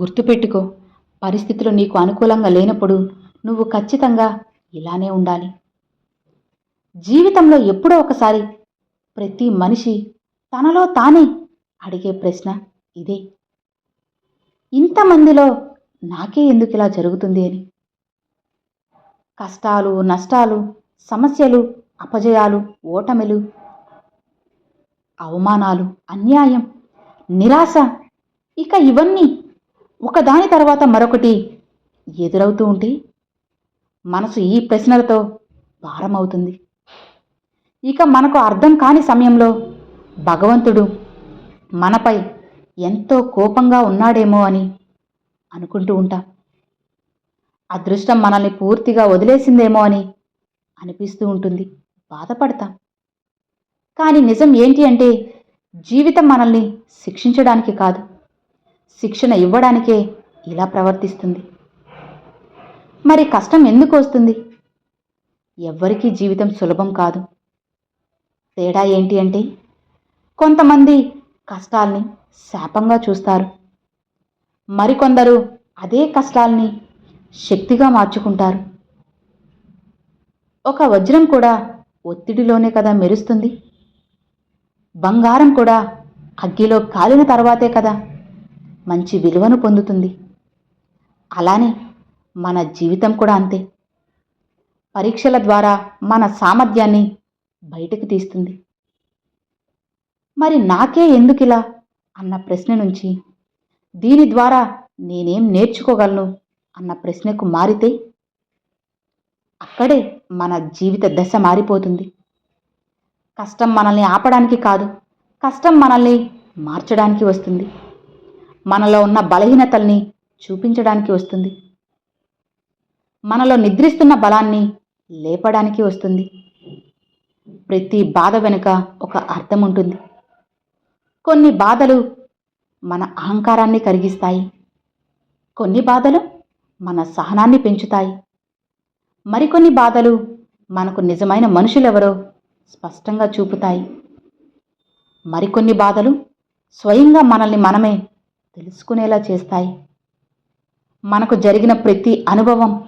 గుర్తుపెట్టుకో పరిస్థితులు నీకు అనుకూలంగా లేనప్పుడు నువ్వు ఖచ్చితంగా ఇలానే ఉండాలి. జీవితంలో ఎప్పుడో ఒకసారి ప్రతి మనిషి తనలో తానే అడిగే ప్రశ్న ఇదే. ఇంతమందిలో నాకే ఎందుకు ఇలా జరుగుతుంది అని. కష్టాలు నష్టాలు సమస్యలు అపజయాలు ఓటమిలు అవమానాలు అన్యాయం నిరాశ ఇక ఇవన్నీ ఒకదాని తర్వాత మరొకటి ఎదురవుతూ ఉంటే మనసు ఈ ప్రశ్నలతో భారమవుతుంది. ఇక మనకు అర్థం కాని సమయంలో భగవంతుడు మనపై ఎంతో కోపంగా ఉన్నాడేమో అని అనుకుంటూ ఉంటాం. అదృష్టం మనల్ని పూర్తిగా వదిలేసిందేమో అని అనిపిస్తూ ఉంటుంది. బాధపడతాం. కానీ నిజం ఏంటి అంటే జీవితం మనల్ని శిక్షించడానికి కాదు. శిక్షణ ఇవ్వడానికే ఇలా ప్రవర్తిస్తుంది. మరి కష్టం ఎందుకు వస్తుంది? ఎవ్వరికీ జీవితం సులభం కాదు. తేడా ఏంటి అంటే కొంతమంది కష్టాల్ని శాపంగా చూస్తారు. మరికొందరు అదే కష్టాల్ని శక్తిగా మార్చుకుంటారు. ఒక వజ్రం కూడా ఒత్తిడిలోనే కదా మెరుస్తుంది. బంగారం కూడా అగ్గిలో కాలిన తర్వాతే కదా. మంచి విలువను పొందుతుంది. అలానే మన జీవితం కూడా అంతే. పరీక్షల ద్వారా మన సామర్థ్యాన్ని బయటకు తీస్తుంది. మరి నాకే ఎందుకిలా అన్న ప్రశ్న నుంచి దీని ద్వారా నేనేం నేర్చుకోగలను? అన్న ప్రశ్నకు మారితే అక్కడే మన జీవిత దశ మారిపోతుంది. కష్టం మనల్ని ఆపడానికి కాదు కష్టం మనల్ని మార్చడానికి వస్తుంది. మనలో ఉన్న బలహీనతల్ని చూపించడానికి వస్తుంది. మనలో నిద్రిస్తున్న బలాన్ని లేపడానికి వస్తుంది. ప్రతి బాధ వెనుక ఒక అర్థం ఉంటుంది. కొన్ని బాధలు మన అహంకారాన్ని కరిగిస్తాయి. కొన్ని బాధలు మన సహనాన్ని పెంచుతాయి. మరికొన్ని బాధలు మనకు నిజమైన మనుషులెవరో స్పష్టంగా చూపుతాయి. మరికొన్ని బాధలు స్వయంగా మనల్ని మనమే తెలుసుకునేలా చేస్తాయి. మనకు జరిగిన ప్రతి అనుభవం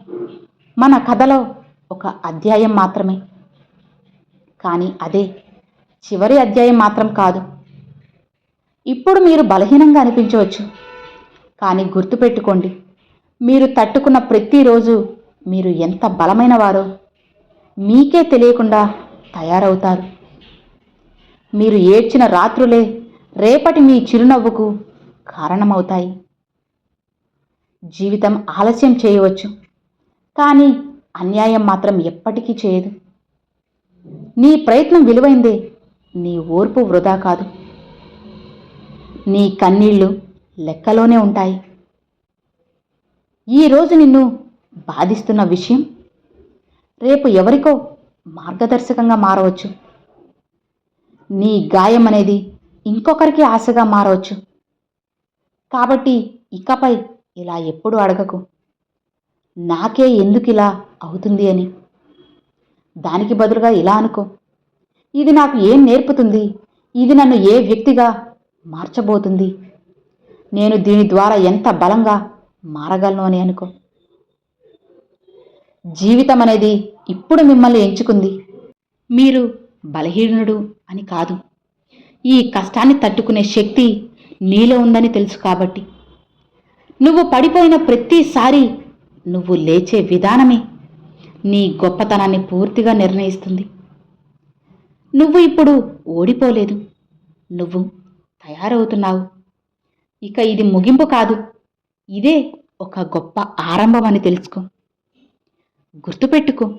మన కథలో ఒక అధ్యాయం మాత్రమే. కానీ అదే చివరి అధ్యాయం మాత్రం కాదు. ఇప్పుడు మీరు బలహీనంగా అనిపించవచ్చు. కానీ గుర్తుపెట్టుకోండి మీరు తట్టుకున్న ప్రతిరోజు మీరు ఎంత బలమైన వారో మీకే తెలియకుండా తయారవుతారు. మీరు ఏడ్చిన రాత్రులే రేపటి మీ చిరునవ్వుకు కారణమవుతాయి. జీవితం ఆలస్యం చేయవచ్చు కానీ అన్యాయం మాత్రం ఎప్పటికీ చేయదు. నీ ప్రయత్నం విలువైందే నీ ఓర్పు వృధా కాదు. నీ కన్నీళ్ళు లెక్కలోనే ఉంటాయి. ఈరోజు నిన్ను బాధిస్తున్న విషయం రేపు ఎవరికో మార్గదర్శకంగా మారవచ్చు. నీ గాయం అనేది ఇంకొకరికి ఆశగా మారవచ్చు. కాబట్టి ఇకపై ఇలా ఎప్పుడు అడగకు. నాకే ఎందుకు ఇలా అవుతుంది అని. దానికి బదులుగా ఇలా అనుకో. ఇది నాకు ఏం నేర్పుతుంది? ఇది నన్ను ఏ వ్యక్తిగా మార్చబోతుంది? నేను దీని ద్వారా ఎంత బలంగా మారగలను అని అనుకో. జీవితం అనేది ఇప్పుడు మిమ్మల్ని ఎంచుకుంది. మీరు బలహీనుడు అని కాదు. ఈ కష్టాన్ని తట్టుకునే శక్తి నీలో ఉందని తెలుసు కాబట్టి. నువ్వు పడిపోయిన ప్రతిసారి నువ్వు లేచే విధానమే నీ గొప్పతనాన్ని పూర్తిగా నిర్ణయిస్తుంది. నువ్వు ఇప్పుడు ఓడిపోలేదు. నువ్వు తయారవుతున్నావు. ఇక ఇది ముగింపు కాదు. ఇదే ఒక గొప్ప ఆరంభం అని తెలుసుకో. గుర్తుపెట్టుకో.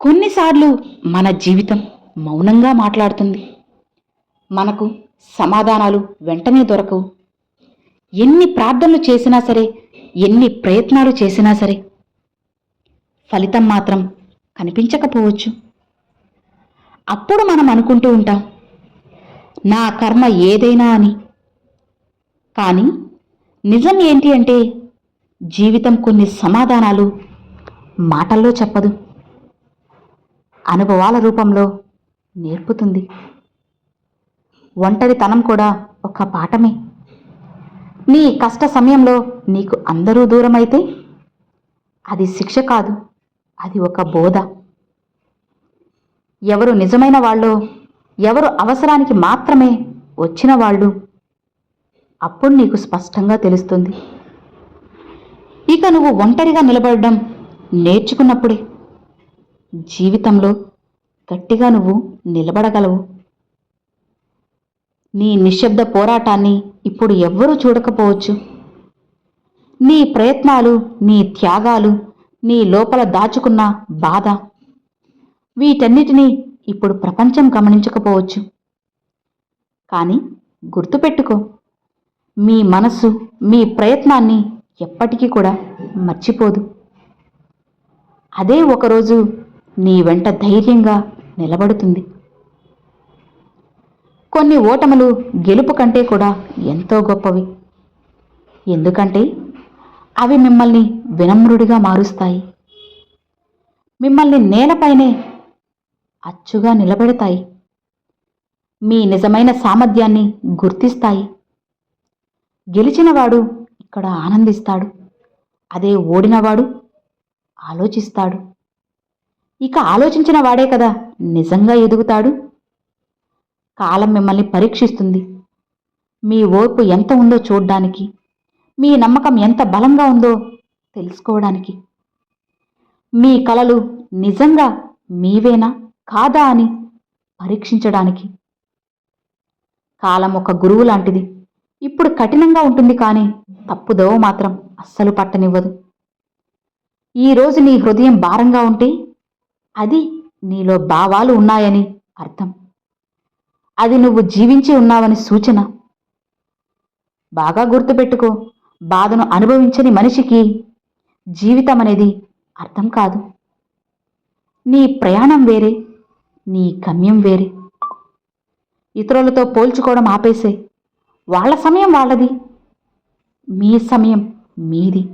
కొన్నిసార్లు మన జీవితం మౌనంగా మాట్లాడుతుంది. మనకు సమాధానాలు వెంటనే దొరకవు. ఎన్ని ప్రార్థనలు చేసినా సరే ఎన్ని ప్రయత్నాలు చేసినా సరే ఫలితం మాత్రం కనిపించకపోవచ్చు. అప్పుడు మనం అనుకుంటూ ఉంటాం నా కర్మ ఏదైనా అని. కానీ నిజం ఏంటి అంటే జీవితం కొన్ని సమాధానాలు మాటల్లో చెప్పదు. అనుభవాల రూపంలో నేర్పుతుంది. ఒంటరితనం కూడా ఒక పాఠమే. నీ కష్ట సమయంలో నీకు అందరూ దూరమైతే అది శిక్ష కాదు అది ఒక బోధ. ఎవరు నిజమైన వాళ్ళు ఎవరు అవసరానికి మాత్రమే వచ్చిన వాళ్ళు అప్పుడు నీకు స్పష్టంగా తెలుస్తుంది. ఇక నువ్వు ఒంటరిగా నిలబడడం నేర్చుకున్నప్పుడే జీవితంలో గట్టిగా నువ్వు నిలబడగలవు. నీ నిశ్శబ్ద పోరాటాన్ని ఇప్పుడు ఎవ్వరూ చూడకపోవచ్చు. నీ ప్రయత్నాలు నీ త్యాగాలు నీ లోపల దాచుకున్న బాధ వీటన్నిటినీ ఇప్పుడు ప్రపంచం గమనించకపోవచ్చు. కానీ గుర్తుపెట్టుకో మీ మనస్సు మీ ప్రయత్నాన్ని ఎప్పటికీ కూడా మర్చిపోదు. అదే ఒకరోజు నీ వెంట ధైర్యంగా నిలబడుతుంది. కొన్ని ఓటములు గెలుపు కంటే కూడా ఎంతో గొప్పవి. ఎందుకంటే అవి మిమ్మల్ని వినమ్రుడిగా మారుస్తాయి. మిమ్మల్ని నేలపైనే అచ్చుగా నిలబెడతాయి. మీ నిజమైన సామర్థ్యాన్ని గుర్తిస్తాయి. గెలిచినవాడు ఇక్కడ ఆనందిస్తాడు. అదే ఓడినవాడు ఆలోచిస్తాడు. ఇక ఆలోచించిన వాడే కదా నిజంగా ఎదుగుతాడు. కాలం మిమ్మల్ని పరీక్షిస్తుంది. మీ ఓర్పు ఎంత ఉందో చూడ్డానికి మీ నమ్మకం ఎంత బలంగా ఉందో తెలుసుకోవడానికి. మీ కలలు నిజంగా మీవేనా కాదా అని పరీక్షించడానికి. కాలం ఒక గురువు లాంటిది. ఇప్పుడు కఠినంగా ఉంటుంది కానీ తప్పుదోవ మాత్రం అస్సలు పట్టనివ్వదు. ఈరోజు నీ హృదయం భారంగా ఉంటే అది నీలో భావాలు ఉన్నాయని అర్థం. అది నువ్వు జీవించి ఉన్నావని సూచన. బాగా గుర్తుపెట్టుకో బాధను అనుభవించని మనిషికి జీవితం అనేది అర్థం కాదు. నీ ప్రయాణం వేరే నీ గమ్యం వేరే. ఇతరులతో పోల్చుకోవడం ఆపేసే వాళ్ళ సమయం వాళ్ళది మీ సమయం మీది.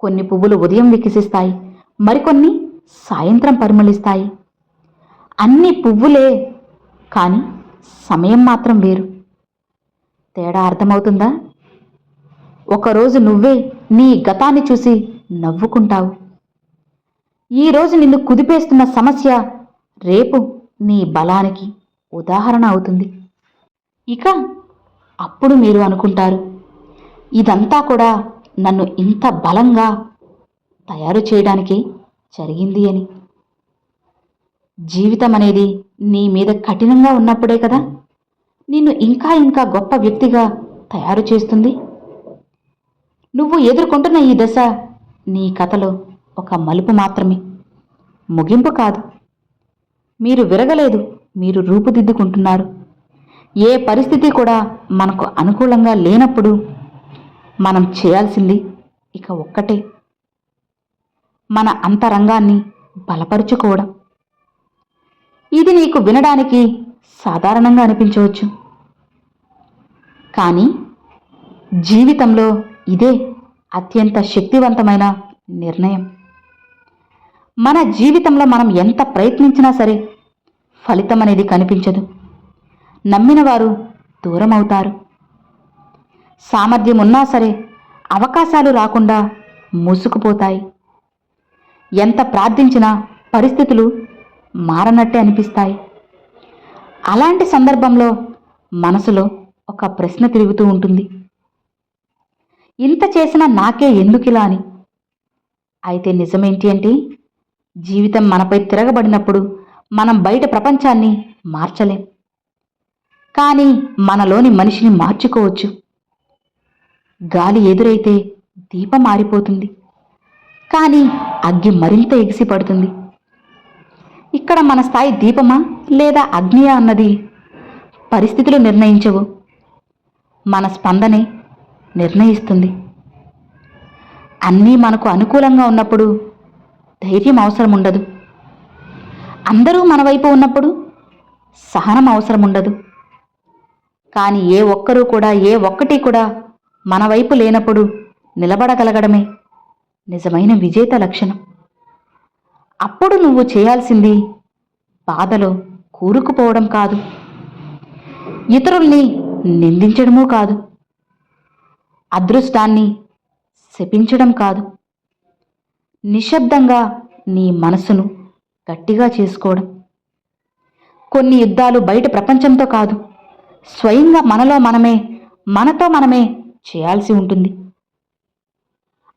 కొన్ని పువ్వులు ఉదయం వికసిస్తాయి మరికొన్ని సాయంత్రం పరిమళిస్తాయి. అన్ని పువ్వులే కానీ సమయం మాత్రం వేరు. తేడా అర్థమవుతుందా? ఒకరోజు నువ్వే నీ గతాన్ని చూసి నవ్వుకుంటావు. ఈరోజు నిన్ను కుదిపేస్తున్న సమస్య రేపు నీ బలానికి ఉదాహరణ అవుతుంది. ఇక అప్పుడు మీరు అనుకుంటారు ఇదంతా కూడా నన్ను ఇంత బలంగా తయారు చేయడానికి జరిగింది అని. జీవితం అనేది నీ మీద కఠినంగా ఉన్నప్పుడే కదా? నిన్ను ఇంకా ఇంకా గొప్ప వ్యక్తిగా తయారు చేస్తుంది? నువ్వు ఎదుర్కొంటున్న ఈ దశ నీ కథలో ఒక మలుపు మాత్రమే. ముగింపు కాదు. మీరు విరగలేదు మీరు రూపుదిద్దుకుంటున్నారు. ఏ పరిస్థితి కూడా మనకు అనుకూలంగా లేనప్పుడు మనం చేయాల్సింది ఇక ఒక్కటే. మన అంతరంగాన్ని బలపరుచుకోవడం. ఇది నీకు వినడానికి సాధారణంగా అనిపించవచ్చు. కానీ జీవితంలో ఇదే అత్యంత శక్తివంతమైన నిర్ణయం. మన జీవితంలో మనం ఎంత ప్రయత్నించినా సరే ఫలితం అనేది కనిపించదు. నమ్మిన వారు దూరం అవుతారు సామర్థ్యం ఉన్నా సరే అవకాశాలు రాకుండా మూసుకుపోతాయి. ఎంత ప్రార్థించినా పరిస్థితులు మారనట్టే అనిపిస్తాయి. అలాంటి సందర్భంలో మనసులో ఒక ప్రశ్న తిరుగుతూ ఉంటుంది. ఇంత చేసినా నాకే ఎందుకిలా అని? అయితే నిజమేంటి అంటే జీవితం మనపై తిరగబడినప్పుడు మనం బయట ప్రపంచాన్ని మార్చలేం. కానీ మనలోని మనిషిని మార్చుకోవచ్చు. గాలి ఎదురైతే దీపం ఆరిపోతుంది. కానీ అగ్గి మరింత ఎగిసి పడుతుంది ఇక్కడ మన స్థాయి దీపమా లేదా అగ్నియా అన్నది? పరిస్థితులు నిర్ణయించవు. మన స్పందనే నిర్ణయిస్తుంది. అన్నీ మనకు అనుకూలంగా ఉన్నప్పుడు ధైర్యం అవసరం ఉండదు అందరూ మన వైపు ఉన్నప్పుడు సహనం అవసరం ఉండదు కానీ ఏ ఒక్కరూ కూడా ఏ ఒక్కటి కూడా మన వైపు లేనప్పుడు నిలబడగలగడమే నిజమైన విజేత లక్షణం. అప్పుడు నువ్వు చేయాల్సింది బాధలో కూరుకుపోవడం కాదు. ఇతరుల్ని నిందించడమూ కాదు. అదృష్టాన్ని శపించడం కాదు. నిశ్శబ్దంగా నీ మనసును గట్టిగా చేసుకోవడం. కొన్ని యుద్ధాలు బయట ప్రపంచంతో కాదు. స్వయంగా మనలో మనమే మనతో మనమే చేయాల్సి ఉంటుంది.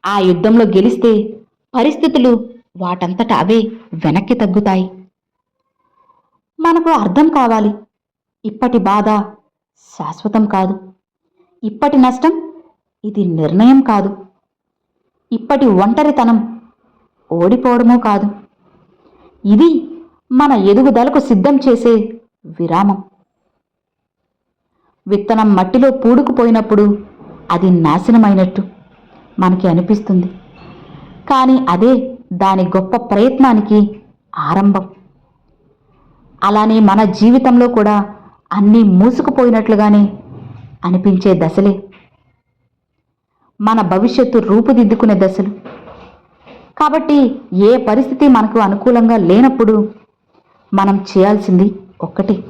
ఆ యుద్ధంలో గెలిస్తే పరిస్థితులు వాటంతట అవే వెనక్కి తగ్గుతాయి. మనకు అర్థం కావాలి. ఇప్పటి బాధ శాశ్వతం కాదు. ఇప్పటి నష్టం ఇది నిర్ణయం కాదు. ఇప్పటి ఒంటరితనం ఓడిపోవడమూ కాదు. ఇది మన ఎదుగుదలకు సిద్ధం చేసే విరామం. విత్తనం మట్టిలో పూడుకుపోయినప్పుడు అది నాశనమైనట్టు మనకి అనిపిస్తుంది. కానీ అదే దాని గొప్ప ప్రయత్నానికి ఆరంభం. అలానే మన జీవితంలో కూడా అన్నీ మూసుకుపోయినట్లుగానే అనిపించే దశలే. మన భవిష్యత్తు రూపుదిద్దుకునే దశలు. కాబట్టి ఏ పరిస్థితి మనకు అనుకూలంగా లేనప్పుడు మనం చేయాల్సింది ఒక్కటి.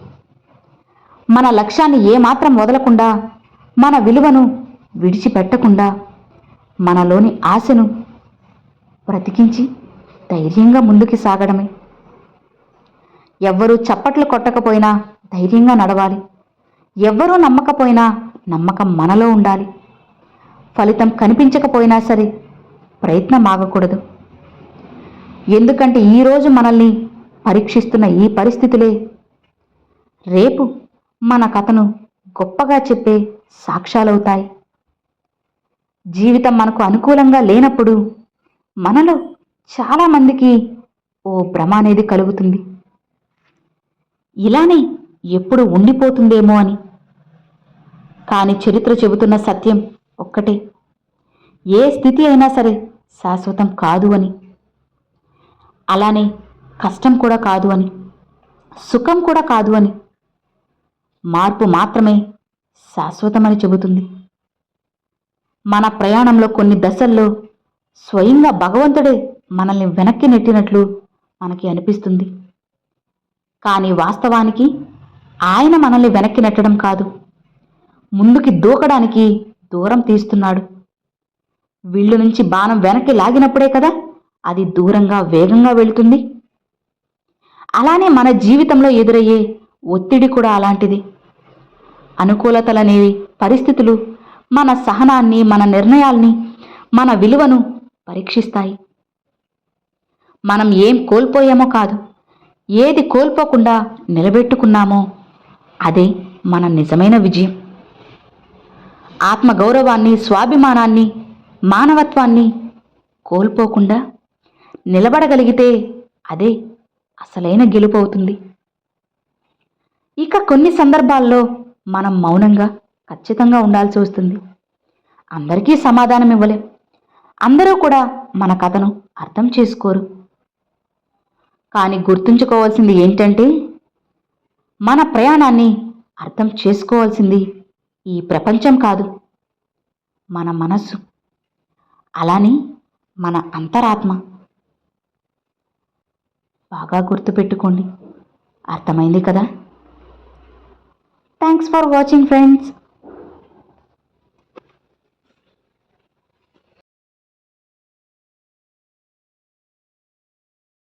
మన లక్ష్యాన్ని ఏమాత్రం వదలకుండా మన విలువను విడిచిపెట్టకుండా మనలోని ఆశను బ్రతికించి ధైర్యంగా ముందుకు సాగడమే. ఎవ్వరూ చప్పట్లు కొట్టకపోయినా ధైర్యంగా నడవాలి. ఎవ్వరూ నమ్మకపోయినా నమ్మకం మనలో ఉండాలి. ఫలితం కనిపించకపోయినా సరే ప్రయత్నం ఆగకూడదు. ఎందుకంటే ఈరోజు మనల్ని పరీక్షిస్తున్న ఈ పరిస్థితులే రేపు మన కథను గొప్పగా చెప్పే సాక్ష్యాలవుతాయి. జీవితం మనకు అనుకూలంగా లేనప్పుడు మనలో చాలామందికి ఓ భ్రమ అనేది కలుగుతుంది. ఇలానే ఎప్పుడు ఉండిపోతుందేమో అని. కానీ చరిత్ర చెబుతున్న సత్యం ఒక్కటే. ఏ స్థితి అయినా సరే శాశ్వతం కాదు అని. అలానే కష్టం కూడా కాదు అని. సుఖం కూడా కాదు అని. మార్పు మాత్రమే శాశ్వతమని చెబుతుంది. మన ప్రయాణంలో కొన్ని దశల్లో స్వయంగా భగవంతుడే మనల్ని వెనక్కి నెట్టినట్లు మనకి అనిపిస్తుంది. కానీ వాస్తవానికి ఆయన మనల్ని వెనక్కి నెట్టడం కాదు. ముందుకి దూకడానికి దూరం తీస్తున్నాడు. విల్లు నుంచి బాణం వెనక్కి లాగినప్పుడే కదా అది దూరంగా వేగంగా వెళుతుంది. అలానే మన జీవితంలో ఎదురయ్యే ఒత్తిడి కూడా అలాంటిది. అనుకూలతలనేవి పరిస్థితులు మన సహనాన్ని మన నిర్ణయాల్ని మన విలువను పరీక్షిస్తాయి. మనం ఏం కోల్పోయామో కాదు. ఏది కోల్పోకుండా నిలబెట్టుకున్నామో అదే మన నిజమైన విజయం. ఆత్మగౌరవాన్ని స్వాభిమానాన్ని మానవత్వాన్ని కోల్పోకుండా నిలబడగలిగితే అదే అసలైన గెలుపు అవుతుంది. ఇక కొన్ని సందర్భాల్లో మనం మౌనంగా ఖచ్చితంగా ఉండాల్సి వస్తుంది. అందరికీ సమాధానం ఇవ్వలేం అందరూ కూడా మన కథను అర్థం చేసుకోరు. కానీ గుర్తుంచుకోవాల్సింది ఏంటంటే మన ప్రయాణాన్ని అర్థం చేసుకోవాల్సింది ఈ ప్రపంచం కాదు మన మనస్సు. అలానే మన అంతరాత్మ. బాగా గుర్తుపెట్టుకోండి. అర్థమైంది కదా? Thanks for watching friends